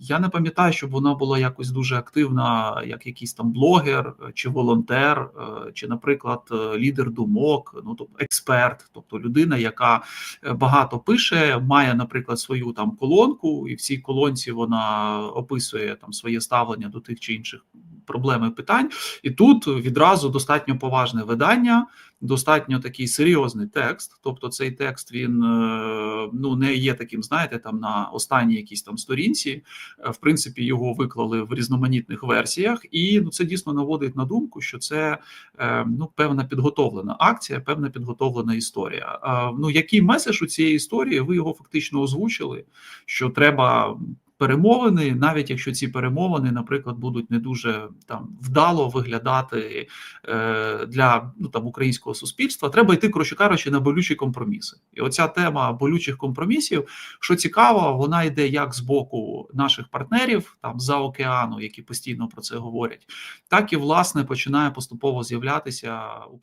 Я не пам'ятаю, щоб вона була якось дуже активна, як якийсь там блогер е, чи волонтер, е, чи, наприклад, е, лідер думок, ну тобто експерт, тобто людина, яка багато пише, має, наприклад, свою там колонку, і в цій колонці вона описує там своє ставлення до тих чи інших проблем і питань. І тут відразу достатньо поважне видання, достатньо такий серйозний текст. Тобто, цей текст він е, ну не є таким, знаєте, там на останній якійсь там сторінці. Е, В принципі, його виклали в різноманітних версіях, і ну це дійсно наводить на думку, що це е, ну певна підготовлена акція, певна підготовлена історія. Ну який меседж у цієї історії? Ви його фактично озвучили, що треба. Перемовини, навіть якщо ці перемовини, наприклад, будуть не дуже там вдало виглядати е, для ну там українського суспільства, треба йти, коротше кажучи, на болючі компроміси. І оця тема болючих компромісів, що цікаво, вона йде як з боку наших партнерів, там за океану, які постійно про це говорять, так і власне починає поступово з'являтися у